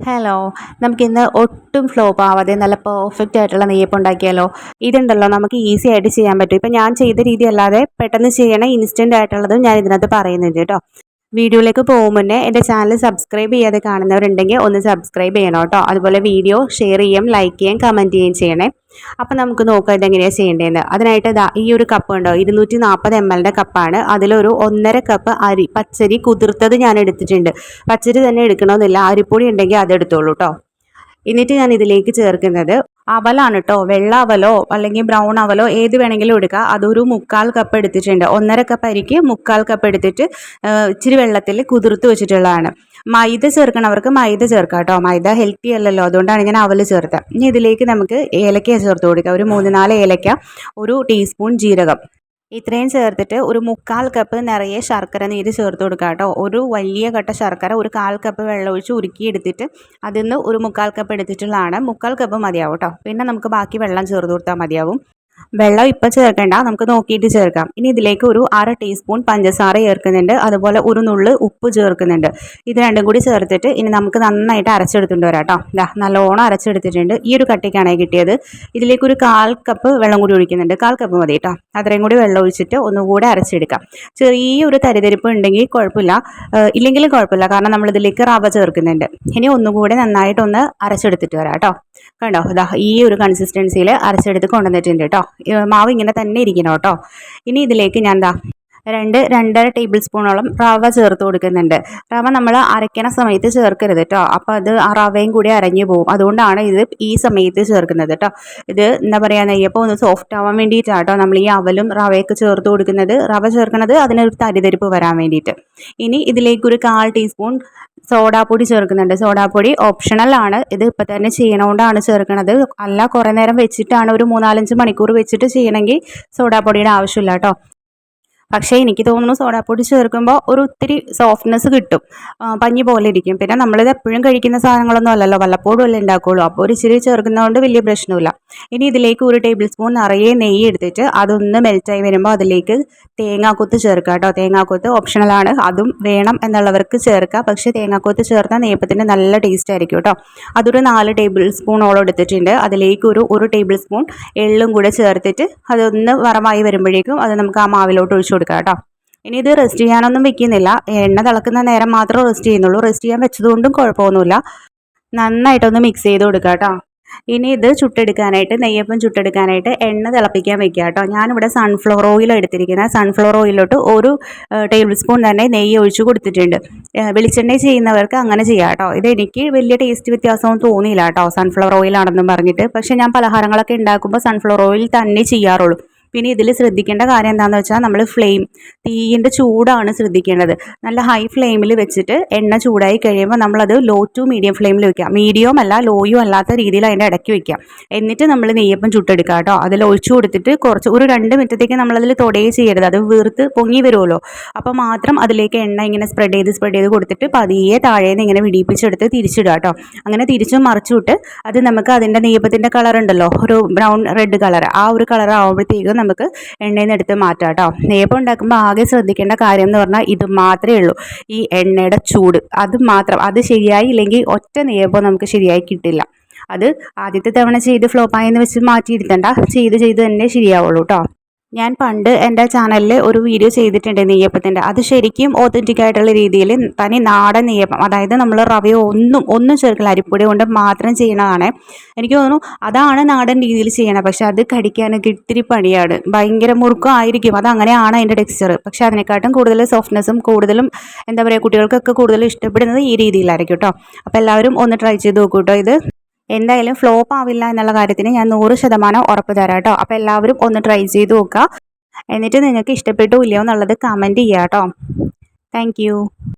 Hello നമുക്കിന്ന് ഒട്ടും flop ആവാതെ നല്ല പെർഫെക്റ്റ് ആയിട്ടുള്ള നെയ്യപ്പം ഉണ്ടാക്കിയാലോ? ഇതുണ്ടല്ലോ നമുക്ക് ഈസി ആയിട്ട് ചെയ്യാൻ പറ്റും. ഇപ്പം ഞാൻ ചെയ്ത രീതി അല്ലാതെ പെട്ടെന്ന് ചെയ്യണ ഇൻസ്റ്റന്റ് ആയിട്ടുള്ളതും ഞാൻ ഇതിനകത്ത് പറയുന്നുണ്ട് കേട്ടോ. വീഡിയോയിലേക്ക് പോകും മുന്നേ എന്റെ ചാനൽ സബ്സ്ക്രൈബ് ചെയ്യാതെ കാണുന്നവരുണ്ടെങ്കിൽ ഒന്ന് സബ്സ്ക്രൈബ് ചെയ്യണം കേട്ടോ. അതുപോലെ വീഡിയോ ഷെയർ ചെയ്യാം ലൈക്ക് ചെയ്യാം കമന്റ് ചെയ്യുകയും ചെയ്യണേ. അപ്പം നമുക്ക് നോക്കാം ഇതെങ്ങനെയാണ് ചെയ്യേണ്ടതെന്ന് അതിനായിട്ട് ഇതാ ഈ ഒരു കപ്പ് ഉണ്ടോ? ഇരുന്നൂറ്റി നാൽപ്പത് എം എല്ലിന്റെ കപ്പാണ് അതിലൊരു ഒന്നര കപ്പ് അരി പച്ചരി കുതിർത്തത് ഞാൻ എടുത്തിട്ടുണ്ട്. പച്ചരി തന്നെ എടുക്കണമെന്നില്ല. അരിപ്പൊടി ഉണ്ടെങ്കിൽ അത് എടുത്തോളൂ കേട്ടോ. എന്നിട്ട് ഞാൻ ഇതിലേക്ക് ചേർക്കുന്നത് അവലാണ് കേട്ടോ വെള്ള അവലോ അല്ലെങ്കിൽ ബ്രൗൺ അവലോ ഏത് വേണമെങ്കിലും എടുക്കുക അതൊരു മുക്കാൽ കപ്പ് എടുത്തിട്ടുണ്ട്. ഒന്നര കപ്പ് അരിക്ക് മുക്കാൽ കപ്പ് എടുത്തിട്ട് ഇച്ചിരി വെള്ളത്തിൽ കുതിർത്ത് വെച്ചിട്ടുള്ളതാണ്. മൈദ ചേർക്കണവർക്ക് മൈദ ചേർക്കാം കേട്ടോ. മൈദ ഹെൽത്തി അല്ലല്ലോ. അതുകൊണ്ടാണ് ഞാൻ അവൽ ചേർത്തത്. ഇനി ഇതിലേക്ക് നമുക്ക് ഏലക്ക ചേർത്ത് കൊടുക്കുക. ഒരു മൂന്ന് നാല് ഏലക്ക ഒരു ടീസ്പൂൺ ജീരകം. ഇത്രയും ചേർത്തിട്ട് ഒരു മുക്കാൽ കപ്പ് നിറയെ ശർക്കര നീര് ചേർത്ത് കൊടുക്കുക കേട്ടോ. ഒരു വലിയ കട്ട ശർക്കര ഒരു കാൽ കപ്പ് വെള്ളം ഒഴിച്ച് ഉരുക്കി എടുത്തിട്ട് അതിൽ നിന്ന് ഒരു മുക്കാൽ കപ്പ് എടുത്തിട്ടുള്ളതാണ്. മുക്കാൽ കപ്പ് മതിയാവും കേട്ടോ. പിന്നെ നമുക്ക് ബാക്കി വെള്ളം ചേർത്ത് കൊടുത്താൽ മതിയാവും. വെള്ളം ഇപ്പം ചേർക്കേണ്ട നമുക്ക് നോക്കിയിട്ട് ചേർക്കാം. ഇനി ഇതിലേക്ക് ഒരു അര ടീസ്പൂൺ പഞ്ചസാര ചേർക്കുന്നുണ്ട്. അതുപോലെ ഒരു നുള്ള് ഉപ്പ് ചേർക്കുന്നുണ്ട്. ഇത് രണ്ടും കൂടി ചേർത്തിട്ട് ഇനി നമുക്ക് നന്നായിട്ട് അരച്ചെടുത്തുകൊണ്ട് വരാം കേട്ടോ ഇതാ നല്ലോണം അരച്ചെടുത്തിട്ടുണ്ട്. ഈ ഒരു കട്ടിക്കാണ് കിട്ടിയത്. ഇതിലേക്ക് ഒരു കാൽ കപ്പ് വെള്ളം കൂടി ഒഴിക്കുന്നുണ്ട്. കാൽ കപ്പ് മതി കേട്ടോ. അത്രയും കൂടി വെള്ളം ഒഴിച്ചിട്ട് ഒന്നുകൂടെ അരച്ചെടുക്കാം. ചെറിയൊരു തരിതരിപ്പ് ഉണ്ടെങ്കിൽ കുഴപ്പമില്ല. ഇല്ലെങ്കിലും കുഴപ്പമില്ല. കാരണം നമ്മൾ ഇതിലേക്ക് റവ ചേർക്കുന്നുണ്ട്. ഇനി ഒന്നുകൂടെ നന്നായിട്ടൊന്ന് അരച്ചെടുത്തിട്ട് വരാം കേട്ടോ. കണ്ടോ? ഇതാ ഈ ഒരു കൺസിസ്റ്റൻസിയിൽ അരച്ചെടുത്ത് കൊണ്ടുവന്നിട്ടുണ്ട് കേട്ടോ. മാവ് ഇങ്ങനെ തന്നെ ഇരിക്കണം കേട്ടോ. ഇനി ഇതിലേക്ക് ഞാൻ എന്താ രണ്ട് രണ്ടര ടേബിൾ സ്പൂണോളം റവ ചേർത്ത് കൊടുക്കുന്നുണ്ട്. റവ നമ്മൾ അരയ്ക്കണ സമയത്ത് ചേർക്കരുത് കേട്ടോ അപ്പോൾ അത് ആ റവയും കൂടി അരഞ്ഞു പോകും അതുകൊണ്ടാണ് ഇത് ഈ സമയത്ത് ചേർക്കുന്നത് കേട്ടോ ഇത് എന്താ പറയുക നെയ്യപ്പം ഒന്ന് സോഫ്റ്റ് ആവാൻ വേണ്ടിയിട്ടാണ് കേട്ടോ നമ്മൾ ഈ അവലും റവയൊക്കെ ചേർത്ത് കൊടുക്കുന്നത്. റവ ചേർക്കുന്നത് അതിനൊരു തരിതരിപ്പ് വരാൻ വേണ്ടിയിട്ട്. ഇനി ഇതിലേക്കൊരു കാൽ ടീസ്പൂൺ സോഡാപ്പൊടി ചേർക്കുന്നുണ്ട്. സോഡാപ്പൊടി ഓപ്ഷണൽ ആണ്. ഇത് ഇപ്പം തന്നെ ചെയ്യണോണ്ടാണ് ചേർക്കുന്നത് അല്ല കുറേ നേരം വെച്ചിട്ടാണ് ഒരു മൂന്നാലഞ്ച് മണിക്കൂർ വെച്ചിട്ട് ചെയ്യണമെങ്കിൽ സോഡാപ്പൊടിയുടെ ആവശ്യമില്ല കേട്ടോ പക്ഷേ എനിക്ക് തോന്നുന്നു സോഡാപ്പൊടി ചേർക്കുമ്പോൾ ഒരു ഒത്തിരി സോഫ്റ്റ്നെസ് കിട്ടും. പഞ്ഞി പോലെ ഇരിക്കും. പിന്നെ നമ്മളിത് എപ്പോഴും കഴിക്കുന്ന സാധനങ്ങളൊന്നും അല്ലല്ലോ വല്ലപ്പോഴും അല്ലേ ഉണ്ടാക്കുകയുള്ളൂ അപ്പോൾ ഒരു ഇച്ചിരി ചേർക്കുന്നതുകൊണ്ട് വലിയ പ്രശ്നമില്ല. ഇനി ഇതിലേക്ക് ഒരു ടേബിൾ സ്പൂൺ നിറയെ നെയ്യ് എടുത്തിട്ട് അതൊന്ന് മെൽറ്റായി വരുമ്പോൾ അതിലേക്ക് തേങ്ങാക്കൊത്ത് ചേർക്കുക കേട്ടോ. തേങ്ങാക്കൊത്ത് ഓപ്ഷണലാണ് അതും വേണം എന്നുള്ളവർക്ക് ചേർക്കുക. പക്ഷേ തേങ്ങാക്കൊത്ത് ചേർത്താൽ നെയ്യപ്പത്തിന് നല്ല ടേസ്റ്റ് ആയിരിക്കും കേട്ടോ. അതൊരു നാല് ടേബിൾ സ്പൂണോളം എടുത്തിട്ടുണ്ട്. അതിലേക്ക് ഒരു ഒരു ടേബിൾ സ്പൂൺ എള്ളും കൂടെ ചേർത്തിട്ട് അതൊന്ന് വറമായി വരുമ്പോഴേക്കും അത് നമുക്ക് ആ മാവിലോട്ട് ഒഴിച്ചു കൊടുക്കാം കേട്ടോ. ഇനി ഇത് റെസ്റ്റ് ചെയ്യാനൊന്നും വെക്കുന്നില്ല. എണ്ണ തിളക്കുന്ന നേരം മാത്രം റെസ്റ്റ് ചെയ്യുന്നുള്ളൂ. റെസ്റ്റ് ചെയ്യാൻ വെച്ചതുകൊണ്ടും കുഴപ്പമൊന്നുമില്ല. നന്നായിട്ടൊന്ന് മിക്സ് ചെയ്ത് കൊടുക്കുക കേട്ടോ. ഇനി ഇത് ചുട്ടെടുക്കാനായിട്ട് നെയ്യപ്പം ചുട്ടെടുക്കാനായിട്ട് എണ്ണ തിളപ്പിക്കാൻ വെക്കുക കേട്ടോ. ഞാനിവിടെ സൺഫ്ലവർ ഓയിൽ എടുത്തിരിക്കുന്നത്. സൺഫ്ലവർ ഓയിലോട്ട് ഒരു ടേബിൾ സ്പൂൺ തന്നെ നെയ്യ് ഒഴിച്ച് കൊടുത്തിട്ടുണ്ട്. വെളിച്ചെണ്ണ ചെയ്യുന്നവർക്ക് അങ്ങനെ ചെയ്യാം കേട്ടോ. ഇത് എനിക്ക് വലിയ ടേസ്റ്റ് വ്യത്യാസമൊന്നും തോന്നിയില്ല കേട്ടോ. സൺഫ്ലവർ ഓയിലാണെന്നും പറഞ്ഞിട്ട്. പക്ഷേ ഞാൻ പലഹാരങ്ങളൊക്കെ ഉണ്ടാക്കുമ്പോൾ സൺഫ്ലവർ ഓയിൽ തന്നെ ചെയ്യാറുള്ളൂ. പിന്നെ ഇതിൽ ശ്രദ്ധിക്കേണ്ട കാര്യം എന്താണെന്ന് വെച്ചാൽ നമ്മൾ ഫ്ലെയിം തീയിന്റെ ചൂടാണ് ശ്രദ്ധിക്കേണ്ടത്. നല്ല ഹൈ ഫ്ലെയിമിൽ വെച്ചിട്ട് എണ്ണ ചൂടായി കഴിയുമ്പോൾ നമ്മളത് ലോ ടു മീഡിയം ഫ്ലെയിമിൽ വെക്കാം മീഡിയം അല്ല ലോയും അല്ലാത്ത രീതിയിൽ അതിന്റെ ഇടയ്ക്ക് വെക്കാം എന്നിട്ട് നമ്മൾ നെയ്യപ്പം ചുട്ടെടുക്കുക കേട്ടോ. അതിൽ ഒഴിച്ചു കൊടുത്തിട്ട് കുറച്ച് ഒരു രണ്ട് മിനിറ്റത്തേക്ക് നമ്മളതിൽ തുടയേ ചെയ്യരുത്. അത് വീർത്ത് പൊങ്ങി വരുമല്ലോ അപ്പോൾ മാത്രം അതിലേക്ക് എണ്ണ ഇങ്ങനെ സ്പ്രെഡ് ചെയ്ത് സ്പ്രെഡ് ചെയ്ത് കൊടുത്തിട്ട് പതിയെ താഴേന്ന് ഇങ്ങനെ വിടിപ്പിച്ചെടുത്ത് തിരിച്ചിടുക കേട്ടോ. അങ്ങനെ തിരിച്ചും മറിച്ചുവിട്ട് അത് നമുക്ക് അതിന്റെ നെയ്യപ്പത്തിന്റെ കളർ ഉണ്ടല്ലോ. ഒരു ബ്രൗൺ റെഡ് കളർ ആ ഒരു കളർ ആകുമ്പോഴത്തേക്കും നമുക്ക് എണ്ണയിൽ നിന്ന് എടുത്ത് മാറ്റാം കേട്ടോ നെയ്യപ്പം ഉണ്ടാക്കുമ്പോൾ ആകെ ശ്രദ്ധിക്കേണ്ട കാര്യം എന്ന് പറഞ്ഞാൽ ഇത് മാത്രമേ ഉള്ളൂ. ഈ എണ്ണയുടെ ചൂട്. അത് മാത്രം. അത് ശരിയായി ശരിയായില്ലെങ്കിൽ ഒറ്റ നെയ്യപ്പം നമുക്ക് ശരിയായി കിട്ടില്ല. അത് ആദ്യത്തെ തവണ ചെയ്ത് ഫ്ലോപ്പായെന്ന് വെച്ച് മാറ്റിയിരുത്തണ്ട. ചെയ്ത് ചെയ്ത് തന്നെ ശരിയാവുള്ളൂ കേട്ടോ ഞാൻ പണ്ട് എന്റെ ചാനലിൽ ഒരു വീഡിയോ ചെയ്തിട്ടുണ്ട് നെയ്യപ്പത്തിന്റെ. അത് ശരിക്കും ഓത്തന്റിക് ആയിട്ടുള്ള രീതിയിൽ തനി നാടൻ നെയ്യപ്പം. അതായത് നമ്മൾ റവയോ ഒന്നും ഒന്നും ചേർക്കില്ല. അരിപ്പൊടി കൊണ്ട് മാത്രം ചെയ്യണതാണ്. എനിക്ക് തോന്നുന്നു അതാണ് നാടൻ രീതിയിൽ ചെയ്യണത്. പക്ഷെ അത് കടിക്കാനൊക്കെ ഇത്തിരി പണിയാണ്. ഭയങ്കര മുറുക്കമായിരിക്കും അത് അങ്ങനെയാണ് അതിന്റെ ടെക്സ്ചർ പക്ഷെ അതിനെക്കാട്ടും കൂടുതൽ സോഫ്റ്റ്നെസ്സും കൂടുതലും എന്താ പറയുക കുട്ടികൾക്കൊക്കെ കൂടുതൽ ഇഷ്ടപ്പെടുന്നത് ഈ രീതിയിലായിരിക്കും കേട്ടോ. അപ്പോൾ എല്ലാവരും ഒന്ന് ട്രൈ ചെയ്ത് നോക്കൂ കേട്ടോ ഇത്. എന്തായാലും ഫ്ലോപ്പ് ആവില്ല എന്നുള്ള കാര്യത്തിന് ഞാൻ നൂറ് ശതമാനം ഉറപ്പ് തരാം കേട്ടോ. അപ്പോൾ എല്ലാവരും ഒന്ന് ട്രൈ ചെയ്ത് നോക്കുക. എന്നിട്ട് നിങ്ങൾക്ക് ഇഷ്ടപ്പെട്ടു ഇല്ലയോ എന്നുള്ളത് കമന്റ് ചെയ്യാം കേട്ടോ. താങ്ക്